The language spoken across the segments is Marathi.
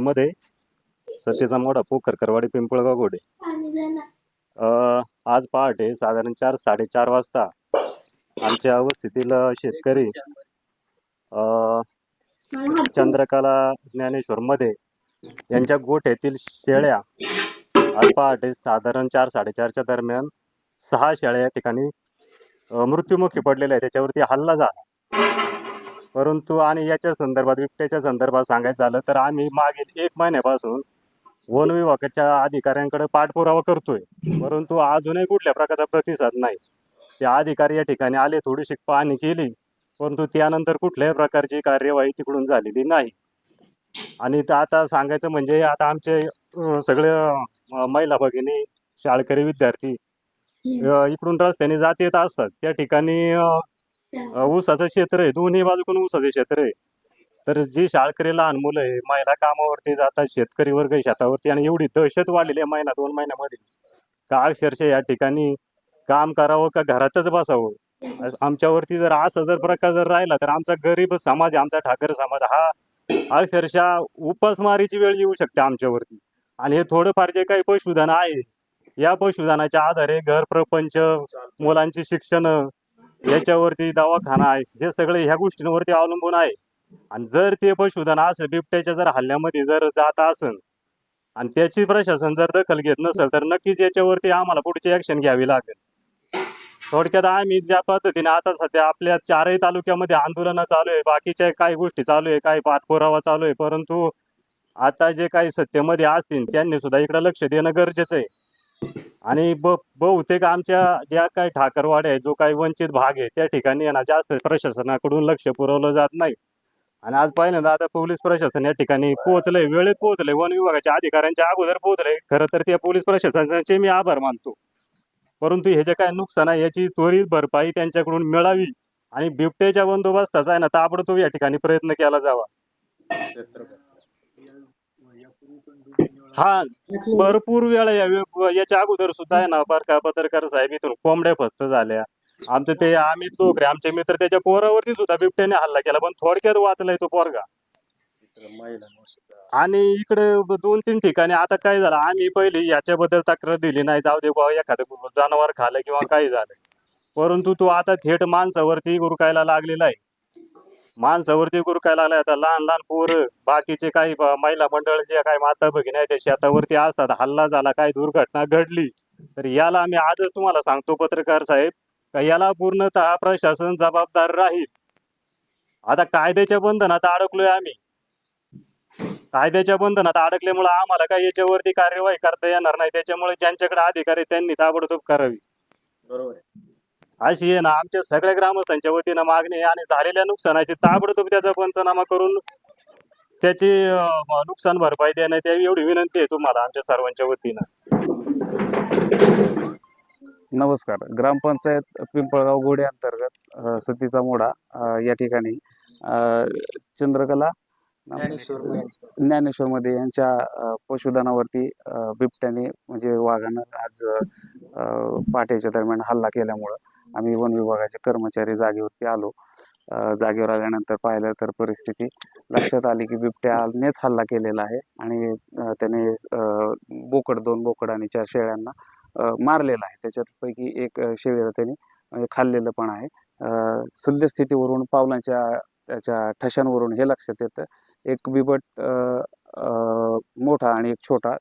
मध्ये सतीचा मोडा पोखर करवाडी पिंपळगाव गोडे आज पहाटे साधारण चार साडेचार वाजता आमच्या अवस्थेतील शेतकरी चंद्रकला ज्ञानेश्वर मध्ये यांच्या गोठ्यातील शेळ्या आज पहाटे साधारण चार साडेचारच्या दरम्यान सहा शेळ्या या ठिकाणी मृत्युमुखी पडलेल्या आहेत. त्याच्यावरती हल्ला झाला. परंतु आणि याच्या संदर्भात बिबट्याच्या संदर्भात सांगायचं झालं तर आम्ही मागील एक महिन्यापासून वन विभागाच्या अधिकाऱ्यांकडे पाठपुरावा करतोय. परंतु अजूनही कुठल्या प्रकारचा प्रतिसाद नाही. ते अधिकारी या ठिकाणी आले थोडीशी पाहणी केली परंतु त्यानंतर कुठल्याही प्रकारची कार्यवाही तिकडून झालेली नाही. आणि आता सांगायचं म्हणजे आता आमचे सगळे महिला भगिनी शाळकरी विद्यार्थी इकडून रस्त्याने जात येत असतात. त्या ठिकाणी अं, ऊसाचं क्षेत्र आहे. दोन्ही बाजूकडून ऊसाचे क्षेत्र आहे. तर जी शाळकरी लहान मुलं आहे महिला कामावरती जातात शेतकरी वर्ग शेतावरती आणि एवढी दहशत वाढलेली आहे महिना दोन महिन्यामध्ये. का अक्षरशः या ठिकाणी काम करावं का घरातच बसावं? अस- आमच्यावरती जर असा जर प्रकार जर राहिला तर आमचा गरीब समाज आमचा ठाकर समाज हा अक्षरशः उपासमारीची वेळ येऊ शकते आमच्यावरती. आणि हे थोडंफार जे काही पशुधन आहे या पशुधनाच्या आधारे घर प्रपंच मुलांचे शिक्षण याच्यावरती दवाखाना आहे. हे सगळे ह्या गोष्टींवरती अवलंबून आहे. आणि जर ते पशुधन असं बिबट्याच्या जर हल्ल्यामध्ये जर जात असन आणि त्याची प्रशासन जर दखल घेत नसेल तर नक्कीच याच्यावरती आम्हाला पुढची ऍक्शन घ्यावी लागेल. थोडक्यात आम्ही ज्या पद्धतीने आता सध्या आपल्या चारही तालुक्यामध्ये आंदोलनं चालू आहे बाकीच्या काही गोष्टी चालू आहे काही पाठपुरावा चालू आहे परंतु आता जे काही सत्तेमध्ये असतील त्यांनी सुद्धा इकडे लक्ष देणं गरजेचं आहे. आणि ब बहुतेक आमच्या ज्या काही ठाकरवाड्या आहे जो काही वंचित भाग आहे त्या ठिकाणी आहे ना जास्त प्रशासनाकडून लक्ष पुरवलं जात नाही. आणि आज पहिल्यांदा आता पोलीस प्रशासन या ठिकाणी पोहोचलंय वेळेत पोहोचलंय वन विभागाच्या अधिकाऱ्यांच्या अगोदर पोहोचलंय. खरं तर त्या पोलीस प्रशासनाचे मी आभार मानतो. परंतु हे जे काय नुकसान आहे याची त्वरित भरपाई त्यांच्याकडून मिळावी आणि बिबट्याच्या बंदोबस्ताचा आहे ना ताबडतोब या ठिकाणी प्रयत्न केला जावा. हा भरपूर वेळा या याच्या अगोदर सुद्धा आहे ना बरं का पत्रकार साहेब इथून कोंबड्या फस्त झाल्या. आमचं ते आम्ही चोकरे आमचे मित्र त्याच्या पोरावरती सुद्धा बिबट्याने हल्ला केला पण थोडक्यात वाचलाय तो पोरगा. आणि इकडे ब- दोन तीन ठिकाणी आता काय झालं आम्ही पहिली याच्याबद्दल तक्रार दिली नाही जाऊ दे बाबा एखादं जनावर खाल्लं किंवा काही झालं. परंतु तो आता थेट माणसावरती गुरकायला लागलेला आहे. माणसावरती गुरकायला लागलाय आता? लहान लहान पोर बाकीचे काही महिला मंडळ जे काही माता भगिनी आहे त्या शेतावरती असतात. हल्ला झाला काही दुर्घटना घडली तर याला आम्ही आजच तुम्हाला सांगतो पत्रकार साहेब का याला पूर्णतः प्रशासन जबाबदार राहील. आता कायद्याच्या बंधनात अडकलोय आम्ही. कायद्याच्या बंधनात अडकल्यामुळे आम्हाला काही याच्यावरती कार्यवाही करता येणार नाही. त्याच्यामुळे ज्यांच्याकडे अधिकार आहे त्यांनी ताबडतोब करावी. बरोबर अशी आहे ना आमच्या सगळ्या ग्रामस्थांच्या वतीनं मागणी आहे आणि झालेल्या नुकसानाची ताबडतोब त्याचा पंचनामा करून त्याची अं, नुकसान भरपाई देण्यात यावी एवढी विनंती आहे तुम्हाला आमच्या सर्वांच्या वतीनं. नमस्कार. ग्रामपंचायत पिंपळगाव गोडे अंतर्गत अ, सतीचा मोडा अ, या ठिकाणी अ, चंद्रकला ज्ञानेश्वर मध्ये यांच्या अ, पशुधनावरती अ, बिबट्याने म्हणजे वाघानं आज अ, पहाटेच्या दरम्यान हल्ला केल्यामुळं. आम्ही वन विभागाचे कर्मचारी जागेवरती आलो. जागेवर आल्यानंतर पाहिलं तर परिस्थिती लक्षात आली की बिबट्यानेच हल्ला केलेला आहे आणि त्याने बोकड दोन बोकड आणि चार शेळ्यांना मारलेला आहे. त्याच्यापैकी एक शेळीला त्याने म्हणजे खाल्लेलं पण आहे. सद्यस्थितीवरून पावलांच्या त्याच्या ठशांवरून हे लक्षात येतं. एक बिबट मोठा आणि एक छोटा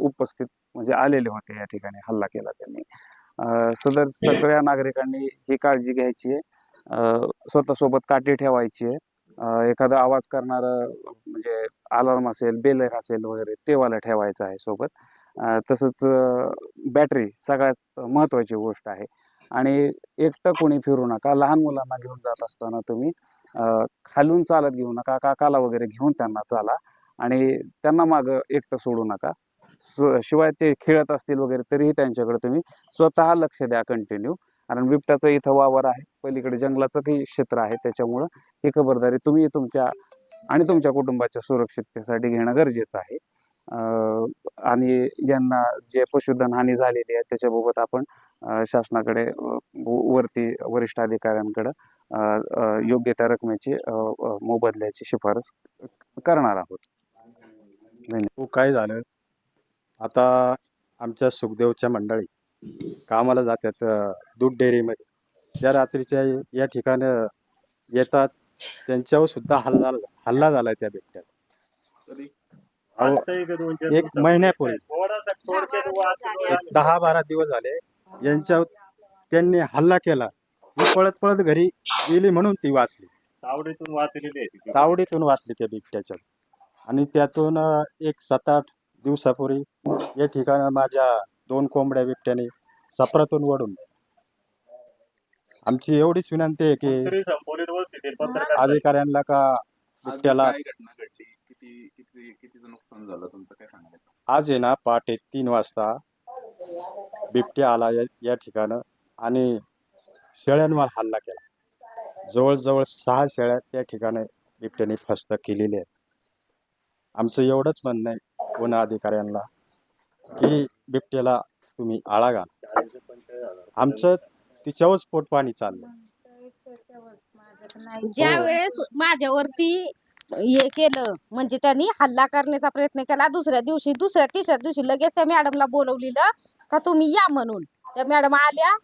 उपस्थित म्हणजे आलेले होते या ठिकाणी हल्ला केला त्यांनी. सदर सगळ्या नागरिकांनी ही काळजी घ्यायची आहे. अ, स्वतःसोबत काठी ठेवायची आहे. एखादा आवाज करणारं म्हणजे अलार्म असेल बेलर असेल वगैरे ते वाला ठेवायचं आहे सोबत. तसंच बॅटरी सगळ्यात महत्त्वाची गोष्ट आहे. आणि एकटं कोणी फिरू नका. लहान मुलांना घेऊन जात असताना तुम्ही खालून चालत घेऊ नका. काकाला वगैरे घेऊन त्यांना चाला. आणि त्यांना मागं एकटं सोडू नका. शिवाय ते खेळत असतील वगैरे तरीही त्यांच्याकडे तुम्ही स्वतः लक्ष द्या कंटिन्यू कारण बिबट्याचं इथं वावर आहे पलीकडे जंगलाचं काही क्षेत्र आहे त्याच्यामुळं ही खबरदारी तुम्ही तुमच्या आणि तुमच्या कुटुंबाच्या सुरक्षिततेसाठी घेणं गरजेचं आहे. आणि यांना जे पशुधन हानी झालेली आहे त्याच्याबाबत आपण शासनाकडे वरती वरिष्ठ अधिकाऱ्यांकडे योग्य त्या रकमेची मोबदल्याची शिफारस करणार आहोत. हो, काय झालं? आता आमच्या सुखदेवच्या मंडळी कामाला जातात दूध डेअरीमध्ये. त्या रात्रीच्या या ठिकाणी येतात. त्यांच्यावर सुद्धा हल्ला हल्ला झालाय त्या बिबट्यात एक महिन्यापूर्वी. दहा बारा दिवस झाले यांच्या त्यांनी हल्ला केला. मी पळत पळत घरी गेली म्हणून ती वाचली. तावडीतून वाचलेली ती. तावडीतून वाचली त्या बिबट्याच्या. आणि त्यातून एक सात आठ दिवसापूर्वी या ठिकाणी माझ्या दोन कोंबड्या बिबट्याने सफरातून वडून. आमची एवढीच विनंती आहे की अधिकाऱ्यांना का बिबट्याला काय घटना घडली? किती किती कितीचं नुकसान झालं? तुमचं काय सांगाल आज आहे ना पहाटे तीन वाजता बिबट्या आला या, या ठिकाणं आणि शेळ्यांवर हल्ला केला. जवळजवळ सहा शेळ्या त्या ठिकाणी बिबट्याने फस्त केलेली आहेत. आमचं एवढंच म्हणणं आहे वन अधिकाऱ्यांना की बिबट्याला तुम्ही आळा घाल. आमचं तिच्यावरच पोटपाणी चाललं ज्या वेळेस माझ्यावरती हे केलं म्हणजे त्यांनी हल्ला करण्याचा प्रयत्न केला दुसऱ्या दिवशी दुसऱ्या तिसऱ्या दिवशी लगेच त्या मॅडमला बोलवलेलं का तुम्ही या म्हणून. त्या मॅडम आल्या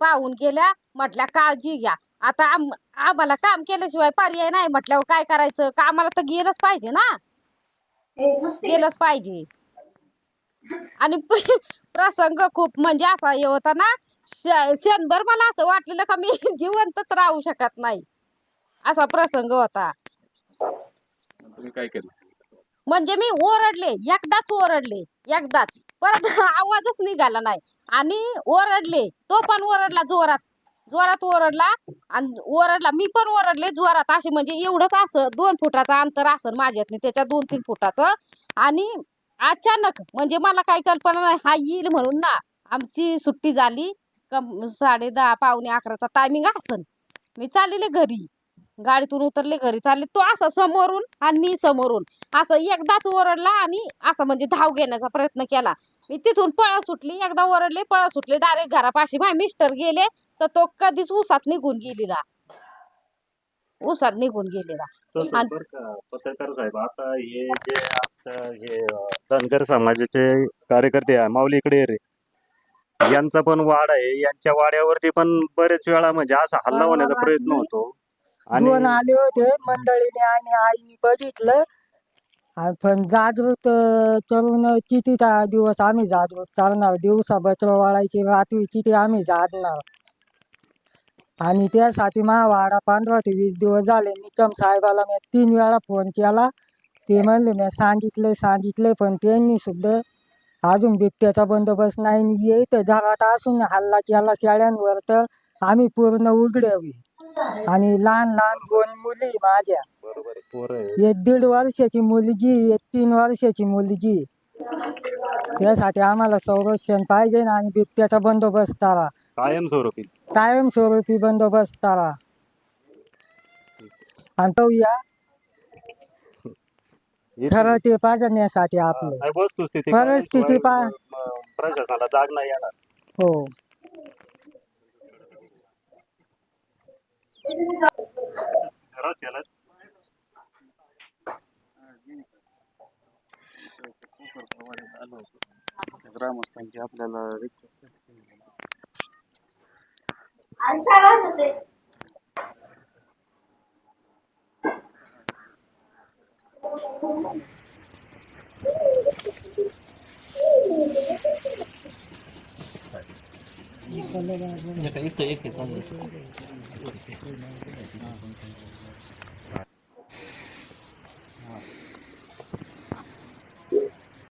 पाहून गेल्या म्हटल्या काळजी घ्या. आता आम आम्हाला काम केल्याशिवाय पर्याय नाही म्हटल्यावर काय करायचं? कामाला तर गेलंच पाहिजे ना? गेलंच पाहिजे. आणि प्र- प्रसंग खूप म्हणजे असा हे होता ना क्षणभर मला असं वाटलेलं का मी जिवंतच राहू शकत नाही. असा प्रसंग होता. काय केलं? म्हणजे मी ओरडले एकदाच ओरडले एकदाच. परत आवाजच निघाला नाही. आणि ओरडले तो पण ओरडला जोरात. जोरात ओरडला आणि ओरडला. मी पण ओरडले जोरात असे म्हणजे एवढंच असं दोन फुटाचं अंतर असन माझ्यात त्याच्या दोन तीन फुटाचं. आणि अचानक म्हणजे मला काही कल्पना नाही हा येईल म्हणून ना आमची सुट्टी झाली. साडे दहा पावणे अकराचा टायमिंग असन मी चाललेले घरी. गाडीतून उतरले घरी चालले. तो असा समोरून आणि मी समोरून असं एकदाच ओरडला आणि असं म्हणजे धाव घेण्याचा प्रयत्न केला. मी तिथून पळ सुटली. एकदा ओरडले पळ सुटले. डायरेक्ट घरापाशी माझे मिस्टर गेले. तर तो कधीच उसात निघून गेलेला. उसात निघून गेलेला. बरं का, पत्रकार साहेब आता हे जे हे अं, धनगर समाजाचे कार्यकर्ते आहे माऊली इकडे ये रे यांचा पण वाड आहे. यांच्या वाड्यावरती पण बरेच वेळा म्हणजे असा हल्ला होण्याचा प्रयत्न होतो. आणि दोन आले होते मंडळीने आणि आईने बघितलं. आणि पण जागृत अं, करून किती ता- दिवस आम्ही जागृत करणार? दिवसा बत्र वाळायचे रात्री किती आम्ही जागणार? आणि त्यासाठी मा वाडा पंधरा ते वीस दिवस झाले. निकम साहेबाला मी तीन वेळा फोन केला. ते म्हणले मी सांगितले सांगितले पण त्यांनी सुद्धा अजून बिबट्याचा बंदोबस्त नाही. येत घरात असून हल्ला केला शेळ्यांवर तर आम्ही पूर्ण उघड्यावी. आणि लहान लहान दोन मुली माझ्या. एक दीड वर्षाची मुलगी एक तीन वर्षाची मुलगी त्यासाठी आम्हाला संरक्षण पाहिजे आणि बिबट्याचा बंदोबस्त करा. कायमस्वरूपी कायमस्वरूपी बंदोबस्त करा. आणि तो या इथे- खरं ते पाजण्यासाठी आपलं. नाही, वस्तुस्थिती परिस्थिती कायमस्वरूपी, पा- अं, प्रशासनाला जाग नाही येणार. हो. ग्रामस्थांची आपल्याला Yo creo que estoy